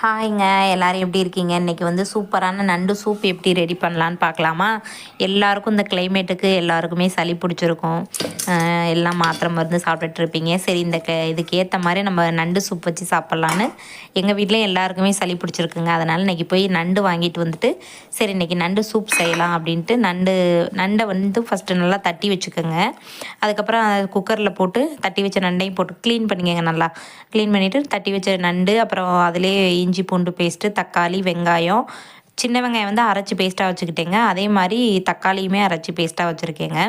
ஹாய்ங்க எல்லோரும் எப்படி இருக்கீங்க? இன்றைக்கி வந்து சூப்பரான நண்டு சூப் எப்படி ரெடி பண்ணலான்னு பார்க்கலாமா? எல்லாருக்கும் இந்த கிளைமேட்டுக்கு எல்லாருக்குமே சளி பிடிச்சிருக்கும். எல்லாம் மாத்திரை மருந்து சாப்பிட்டுட்ருப்பீங்க சரி இந்த க இதுக்கு ஏற்ற மாதிரி நம்ம நண்டு சூப் வச்சு சாப்பிட்லான்னு எங்கள் வீட்டில் எல்லாருக்குமே சளி பிடிச்சிருக்குங்க. அதனால் இன்றைக்கி போய் நண்டு வாங்கிட்டு வந்துட்டு சரி இன்றைக்கி நண்டு சூப் செய்யலாம் அப்படின்ட்டு நண்டு நண்டை வந்து ஃபஸ்ட்டு நல்லா தட்டி வச்சுக்கோங்க. அதுக்கப்புறம் குக்கரில் போட்டு தட்டி வச்ச நண்டையும் போட்டு க்ளீன் பண்ணிக்கோங்க நல்லா. க்ளீன் பண்ணிவிட்டு தட்டி வச்ச நண்டு அப்புறம் அதிலே இஞ்சி பூண்டு பேஸ்ட்டு தக்காளி வெங்காயம் சின்ன வெங்காயம் வந்து அரைச்சி பேஸ்ட்டாக வச்சுக்கிட்டேங்க. அதே மாதிரி தக்காளியுமே அரைச்சி பேஸ்ட்டாக வச்சுருக்கேங்க.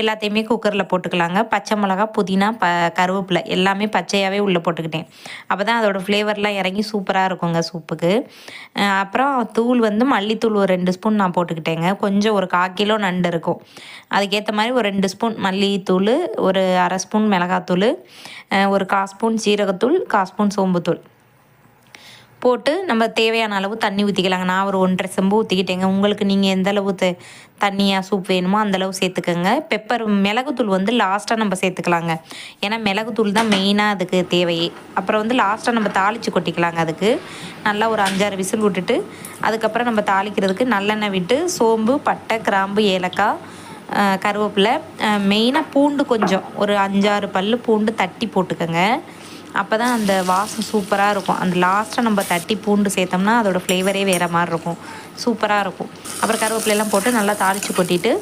எல்லாத்தையுமே குக்கரில் போட்டுக்கலாங்க. பச்சை மிளகா புதினா ப கருவேப்பிலை எல்லாமே பச்சையாகவே உள்ளே போட்டுக்கிட்டேன். அப்போ தான் அதோடய ஃப்ளேவர்லாம் இறங்கி சூப்பராக இருக்குங்க சூப்புக்கு. அப்புறம் தூள் வந்து மல்லித்தூள் ஒரு ரெண்டு ஸ்பூன் நான் போட்டுக்கிட்டேங்க. கொஞ்சம் ஒரு கால் கிலோ நண்டு இருக்கும். அதுக்கேற்ற மாதிரி ஒரு ரெண்டு ஸ்பூன் மல்லித்தூள் ஒரு அரை ஸ்பூன் மிளகாத்தூள் ஒரு கால் ஸ்பூன் சீரகத்தூள் கால் ஸ்பூன் சோம்புத்தூள். போட்டு நம்ம தேவையான அளவு தண்ணி ஊற்றிக்கலாங்க நான் ஒரு ஒன்றரை செம்பு ஊற்றிக்கிட்டேங்க உங்களுக்கு நீங்கள் எந்த அளவு தண்ணியாக சூப் வேணுமோ அந்தளவு சேர்த்துக்கோங்க. பெப்பர் மிளகுத்தூள் வந்து லாஸ்ட்டாக நம்ம சேர்த்துக்கலாங்க. ஏன்னா மிளகுத்தூள் தான் மெயினாக அதுக்கு தேவையே. அப்புறம் வந்து லாஸ்ட்டாக நம்ம தாளித்து கொட்டிக்கலாங்க அதுக்கு. நல்லா ஒரு அஞ்சாறு விசில் விட்டுட்டு அதுக்கப்புறம் நம்ம தாளிக்கிறதுக்கு நல்லெண்ணெய் விட்டு சோம்பு பட்டை கிராம்பு ஏலக்காய் கருவேப்பிலை மெயினாக பூண்டு கொஞ்சம். ஒரு அஞ்சாறு பல் பூண்டு தட்டி போட்டுக்கோங்க. அப்போ தான் அந்த வாசம் சூப்பராக இருக்கும். அந்த லாஸ்ட்டாக நம்ம தட்டி பூண்டு சேர்த்தோம்னா அதோடய ஃப்ளேவரே வேறு மாதிரி இருக்கும். சூப்பராக இருக்கும். அப்புறம் கருவேப்பிலையெல்லாம் போட்டு நல்லா தாளித்து கொட்டிட்டு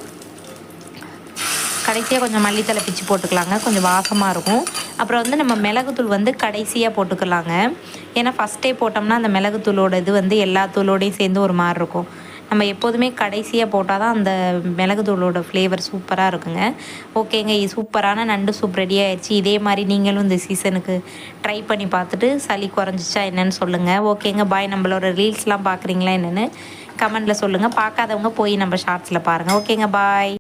கடைசியாக கொஞ்சம் மல்லித்தலை பிச்சு போட்டுக்கலாங்க. கொஞ்சம் வாசமாக இருக்கும். அப்புறம் வந்து நம்ம மிளகுத்தூள் வந்து கடைசியாக போட்டுக்கலாங்க. ஏன்னா ஃபஸ்ட்டே போட்டோம்னா அந்த மிளகுத்தூளோட இது வந்து எல்லா தூளோடையும் சேர்ந்து ஒரு மாதிரி இருக்கும். நம்ம எப்போதுமே கடைசியாக போட்டால் தான் அந்த மிளகுத்தூளோட ஃப்ளேவர் சூப்பராக இருக்குங்க. ஓகேங்க சூப்பரான நண்டு சூப் ரெடி ஆயிடுச்சு இதே மாதிரி நீங்களும் இந்த சீசனுக்கு ட்ரை பண்ணி பார்த்துட்டு சளி குறைஞ்சிச்சா என்னென்னு சொல்லுங்கள் ஓகேங்க பாய் நம்மளோட ரீல்ஸ்லாம் பார்க்குறீங்களா என்னென்னு கமெண்டில் சொல்லுங்கள் பார்க்காதவங்க போய் நம்ம ஷார்ட்ஸில் பாருங்கள் ஓகேங்க பாய்